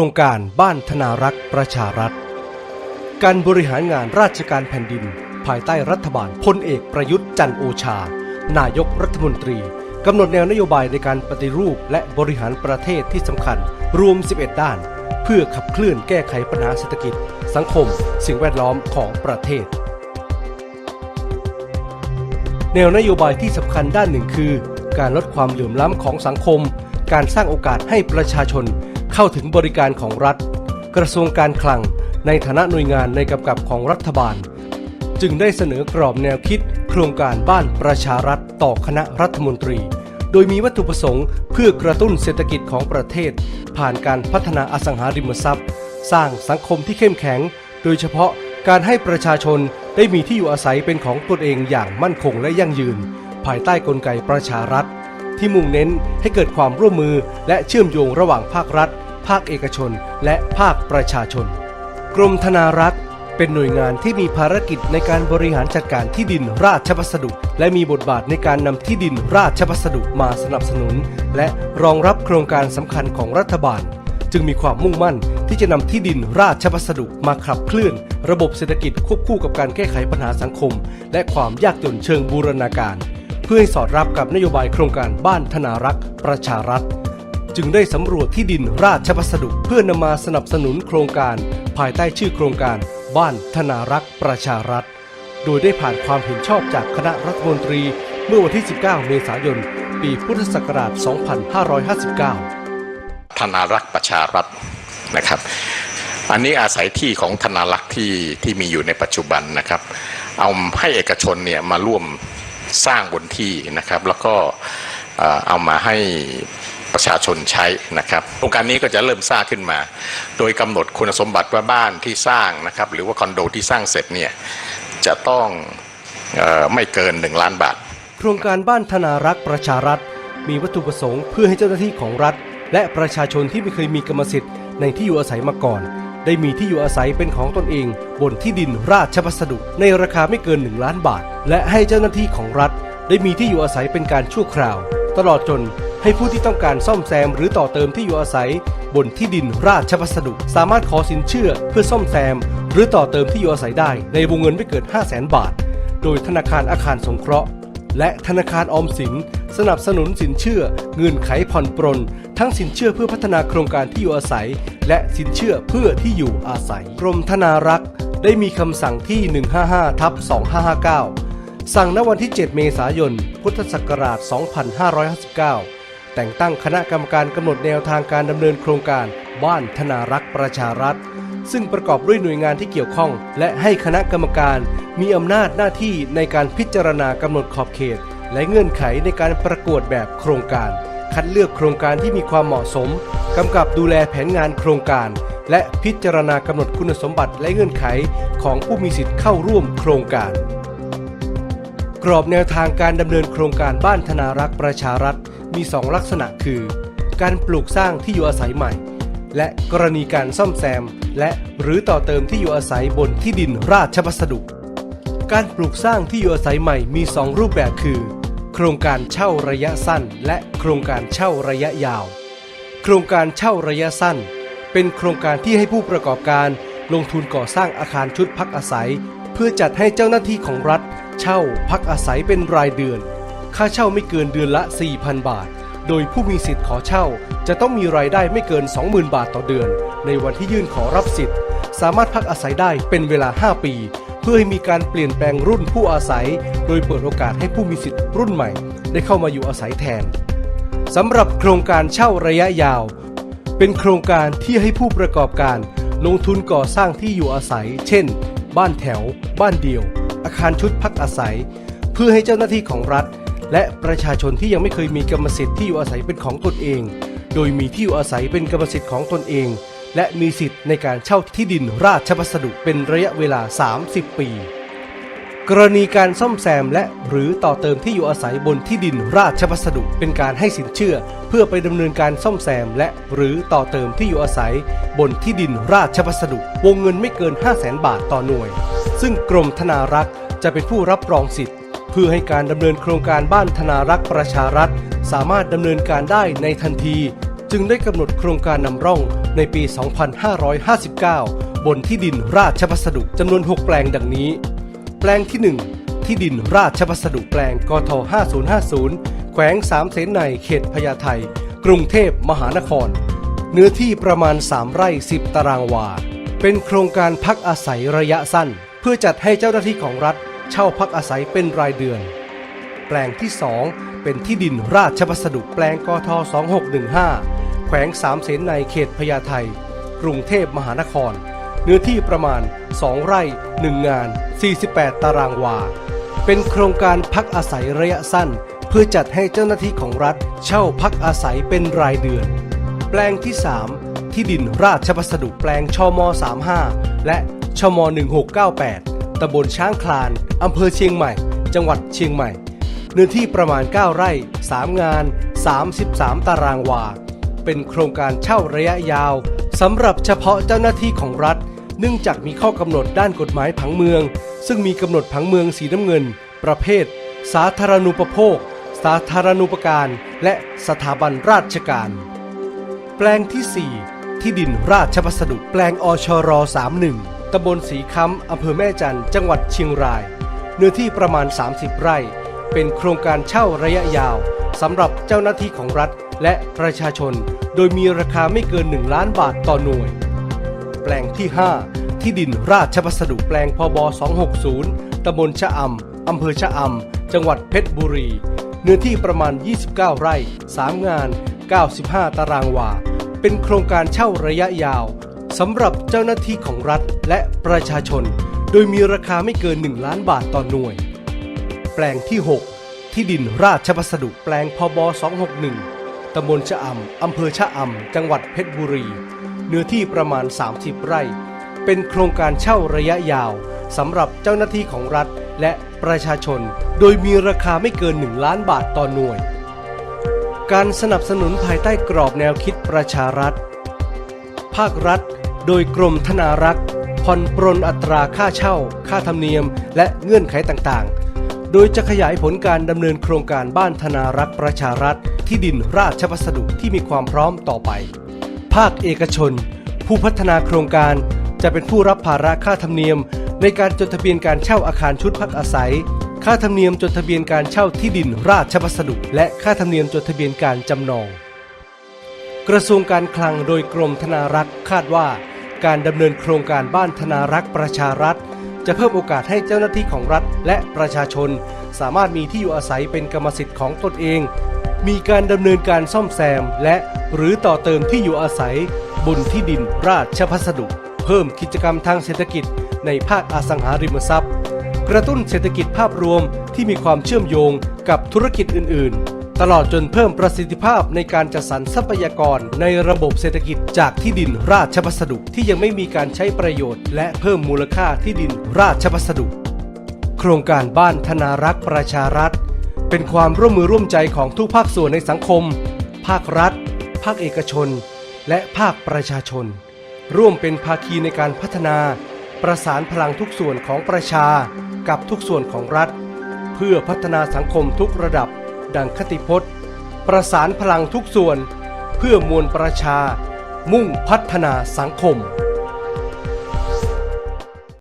โครงการบ้านธนารักษ์ประชารัฐ การบริหารงานราชการแผ่นดิน ภายใต้รัฐบาลพลเอกประยุทธ์จันโอชา นายกรัฐมนตรีกำหนดแนวนโยบายในการปฏิรูปและบริหารประเทศที่สำคัญรวม 11 ด้าน เพื่อขับเคลื่อนแก้ไขปัญหาเศรษฐกิจ สังคม สิ่งแวดล้อมของประเทศ แนวนโยบายที่สำคัญด้านหนึ่งคือ การลดความเหลื่อมล้ำของสังคม การสร้างโอกาสให้ประชาชน เข้าถึงบริการของรัฐ กระทรวงการคลัง ในฐานะหน่วยงานในกำกับของรัฐบาล จึงได้เสนอกรอบแนวคิด โครงการบ้านประชารัฐต่อคณะรัฐมนตรี โดยมีวัตถุประสงค์เพื่อกระตุ้นเศรษฐกิจของประเทศ ผ่านการพัฒนาอสังหาริมทรัพย์ สร้างสังคมที่เข้มแข็ง โดยเฉพาะการให้ประชาชนได้มีที่อยู่อาศัยเป็นของตนเองอย่างมั่นคงและยั่งยืน ภายใต้กลไกประชารัฐ ที่มุ่งเน้นให้เกิดความร่วมมือและเชื่อมโยงระหว่างภาครัฐ ภาคเอกชน และภาคประชาชน กรมธนารักษ์เป็นหน่วยงานที่มีภารกิจในการบริหารจัดการที่ดินราชพัสดุ และมีบทบาทในการนำที่ดินราชพัสดุมาสนับสนุน และรองรับโครงการสำคัญของรัฐบาล จึงมีความมุ่งมั่นที่จะนำที่ดินราชพัสดุมาขับเคลื่อน ระบบเศรษฐกิจควบคู่กับการแก้ไขปัญหาสังคม และความยากจนเชิงบูรณาการ พื่อให้สอดรับกับนโยบายโครงการบ้านธนารักษ์ประชารัฐ จึงได้สำรวจที่ดินราชพัสดุเพื่อนำมาสนับสนุนโครงการ ภายใต้ชื่อโครงการ บ้านธนารักษ์ประชารัฐ โดยได้ผ่านความเห็นชอบจากคณะรัฐมนตรี เมื่อวันที่ 19 เมษายน ปีพุทธศักราช 2559 ธนารักษ์ประชารัฐนะครับอันนี้อาศัยที่ของธนารักษ์ที่ที่มีอยู่ในปัจจุบันนะครับ เอาให้เอกชนเนี่ยมาร่วม สร้างบนที่นะครับ แล้วก็เอามาให้ประชาชนใช้นะครับโครงการนี้ก็จะเริ่มสร้างขึ้นมา โดยกำหนดคุณสมบัติว่าบ้านที่สร้างนะครับ หรือว่าคอนโดที่สร้างเสร็จเนี่ยจะต้องออไม่เกิน 1 ล้านบาท โครงการบ้านธนารักษ์ประชารัฐ มีวัตถุประสงค์เพื่อให้เจ้าหน้าที่ของรัฐ และประชาชนที่ไม่เคยมีกรรมสิทธิ์ในที่อยู่อาศัยมาก่อน ได้มีที่อยู่อาศัยเป็นของตนเองบนที่ดินราชพัสดุ ในราคาไม่เกิน 1 ล้านบาท และให้เจ้าหน้าที่ของรัฐ ได้มีที่อยู่อาศัยเป็นการชั่วคราว ตลอดจนให้ผู้ที่ต้องการซ่อมแซมหรือต่อเติมที่อยู่อาศัย บนที่ดินราชพัสดุ สามารถขอสินเชื่อเพื่อซ่อมแซม หรือต่อเติมที่อยู่อาศัยได้ ในวงเงินไม่เกิน 5 0 0 0 0 0 บาท โดยธนาคารอาคารสงเคราะห์ และธนาคารออมสิน สนับสนุนสินเชื่อเงื่อนไขผ่อนปรน ทั้งสินเชื่อเพื่อพัฒนาโครงการที่อยู่อาศัย และสินเชื่อเพื่อที่อยู่อาศัย กรมธนารักษ์ ได้มีคำสั่งที่ 155ทับ2559 สั่งณวันที่ 7 เมษายน พุทธศักราช 2559 แต่งตั้งคณะกรรมการกำหนดแนวทางการดำเนินโครงการบ้านธนารักษ์ประชารัฐซึ่งประกอบด้วยหน่วยงานที่เกี่ยวข้อง และให้คณะกรรมการ มีอำนาจหน้าที่ในการพิจารณากำหนดขอบเขต และเงื่อนไขในการประกวดแบบโครงการ คัดเลือกโครงการที่มีความเหมาะสมกำกับดูแลแผนงานโครงการ และพิจารณากำหนดคุณสมบัติและเงื่อนไขของผู้มีสิทธิ์เข้าร่วมโครงการ กรอบแนวทางการดำเนินโครงการบ้านธนารักษ์ประชารัฐมี 2 ลักษณะคือ การปลูกสร้างที่อยู่อาศัยใหม่ และกรณีการซ่อมแซม และหรือต่อเติมที่อยู่อาศัยบนที่ดินราชพัสดุการปลูกสร้างที่อยู่อาศัยใหม่มี 2 รูปแบบคือ ครงการเช่าระยะสั้น และโครงการเช่าระยะยาว โครงการเช่าระยะสั้น เป็นโครงการที่ให้ผู้ประกอบการลงทุนก่อสร้างอาคารชุดพักอาศัย เพื่อจัดให้เจ้าหน้าที่ของรัฐ เช่าพักอาศัยเป็นรายเดือน ค่าเช่าไม่เกินเดือนละ 4,000 บาท โดยผู้มีสิทธิ์ขอเช่า จะต้องมีรายได้ไม่เกิน 20,000 บาทต่อเดือน ในวันที่ยื่นขอรับสิทธิ์ สามารถพักอาศัยได้เป็นเวลา 5 ปี เพื่อให้มีการเปลี่ยนแปลงรุ่นผู้อาศัย โดยเปิดโอกาสให้ผู้มีสิทธิ์รุ่นใหม่ ได้เข้ามาอยู่อาศัยแทนสำหรับโครงการเช่าระยะยาว เป็นโครงการที่ให้ผู้ประกอบการ ลงทุนก่อสร้างที่อยู่อาศัย เช่น บ้านแถว บ้านเดี่ยว อาคารชุดพักอาศัย เพื่อให้เจ้าหน้าที่ของรัฐ และประชาชนที่ยังไม่เคยมีกรรมสิทธิ์ที่อยู่อาศัยเป็นของตนเอง โดยมีที่อยู่อาศัยเป็นกรรมสิทธิ์ของตนเอง และมีสิทธิ์ในการเช่าที่ดินราชพัสดุเป็นระยะเวลา 30 ปี กรณีการซ่อมแซมและหรือต่อเติมที่อยู่อาศัยบนที่ดินราชพัสดุเป็นการให้สินเชื่อ เพื่อไปดำเนินการซ่อมแซมและหรือต่อเติมที่อยู่อาศัย บนที่ดินราชพัสดุวงเงินไม่เกิน 5 0 0แสนบาทต่อหน่วย ซึ่งกรมธนารักษ์จะเป็นผู้รับรองสิทธิ์ เพื่อให้การดำเนินโครงการบ้านธนารักษ์ประชารัฐ สามารถดำเนินการได้ในทันที จึงได้กำหนดโครงการนำร่องในปี 2559 บนที่ดินราชพัสดุจำนวน 6 แปลงดังนี้ แปลงที่ 1 ที่ดินราชพัสดุแปลงกท5050 แขวงสามเสนในเขตพญาไทกรุงเทพมหานคร เนื้อที่ประมาณ 3 ไร่ 10 ตารางวา เป็นโครงการพักอาศัยระยะสั้น เพื่อจัดให้เจ้าหน้าที่ของรัฐ เช่าพักอาศัยเป็นรายเดือน แปลงที่ 2 เป็นที่ดินราชพัสดุแปลงกท2615 แขวงสามเสนในเขตพญาไทกรุงเทพมหานคร เนื้อที่ประมาณ 2 ไร่ 1 งาน 48 ตารางวา เป็นโครงการพักอาศัยระยะสั้น เพื่อจัดให้เจ้าหน้าที่ของรัฐเช่าพักอาศัยเป็นรายเดือน แปลงที่ 3 ที่ดินราชพัสดุแปลงชม 35 และชม 1698 ตำบลช้างคลาน อำเภอเชียงใหม่ จังหวัดเชียงใหม่ เนื้อที่ประมาณ 9 ไร่ 3 งาน 33 ตารางวา เป็นโครงการเช่าระยะยาวสำหรับเฉพาะเจ้าหน้าที่ของรัฐ เนื่องจากมีข้อกำหนดด้านกฎหมายผังเมือง ซึ่งมีกำหนดผังเมืองสีน้ำเงิน ประเภท สาธารณูปโภค สาธารณูปการ และสถาบันราชการ แปลงที่ 4 ที่ดินราชพัสดุแปลงอชร31ตำบลสีค้ำอำเภอแม่จันจังหวัดเชียงราย เนื้อที่ประมาณ 30 ไร่ เป็นโครงการเช่าระยะยาวสำหรับเจ้าหน้าที่ของรัฐ และประชาชน โดยมีราคาไม่เกิน 1 ล้านบาทต่อหน่วย แปลงที่ 5 ที่ดินราชพัสดุแปลงพบ 260 ตำบลชะอำอำเภอชะอำจังหวัดเพชรบุรี เนื้อที่ประมาณ 29 ไร่ 3 งาน 95 ตารางวา เป็นโครงการเช่าระยะยาวสำหรับเจ้าหน้าที่ของรัฐและประชาชน โดยมีราคาไม่เกิน 1 ล้านบาทต่อหน่วย แปลงที่ 6 ที่ดินราชพัสดุแปลงพบ 261 ตำบลชะอำ อำเภอชะอำ จังหวัดเพชรบุรี เนื้อที่ประมาณ 30 ไร่ เป็นโครงการเช่าระยะยาวสำหรับเจ้าหน้าที่ของรัฐและประชาชน โดยมีราคาไม่เกิน 1 ล้านบาทต่อหน่วย การสนับสนุนภายใต้กรอบแนวคิดประชารัฐ ภาครัฐ โดยกรมธนารักษ์ผ่อนปรนอัตราค่าเช่า ค่าธรรมเนียม และเงื่อนไขต่างๆ โดยจะขยายผลการดำเนินโครงการบ้านธนารักษ์ประชารัฐ ที่ดินราชพัสดุที่มีความพร้อมต่อไป ภาคเอกชน ผู้พัฒนาโครงการจะเป็นผู้รับภาระค่าธรรมเนียม ในการจดทะเบียนการเช่าอาคารชุดพักอาศัย ค่าธรรมเนียมจดทะเบียนการเช่าที่ดินราชพัสดุ และค่าธรรมเนียมจดทะเบียนการจำนอง กระทรวงการคลังโดยกรมธนารักษ์คาดว่า การดำเนินโครงการบ้านธนารักษ์ประชารัฐจะเพิ่มโอกาสให้เจ้าหน้าที่ของรัฐและประชาชน สามารถมีที่อยู่อาศัยเป็นกรรมสิทธิ์ของตนเอง มีการดำเนินการซ่อมแซม และหรือต่อเติมที่อยู่อาศัย บนที่ดินราชพัสดุ เพิ่มกิจกรรมทางเศรษฐกิจในภาคอสังหาริมทรัพย์ กระตุ้นเศรษฐกิจภาพรวมที่มีความเชื่อมโยงกับธุรกิจอื่น ๆ ตลอดจนเพิ่มประสิทธิภาพในการจัดสรรทรัพยากรในระบบเศรษฐกิจจากที่ดินราชพัสดุที่ยังไม่มีการใช้ประโยชน์ และเพิ่มมูลค่าที่ดินราชพัสดุ โครงการบ้านธนารักษ์ประชารัฐ เป็นความร่วมมือร่วมใจของทุกภาคส่วนในสังคม ภาครัฐ ภาคเอกชน และภาคประชาชน ร่วมเป็นภาคีในการพัฒนา ประสานพลังทุกส่วนของประชา กับทุกส่วนของรัฐ เพื่อพัฒนาสังคมทุกระดับ ดังคติพจน์ ประสานพลังทุกส่วน เพื่อมวลประชา มุ่งพัฒนาสังคม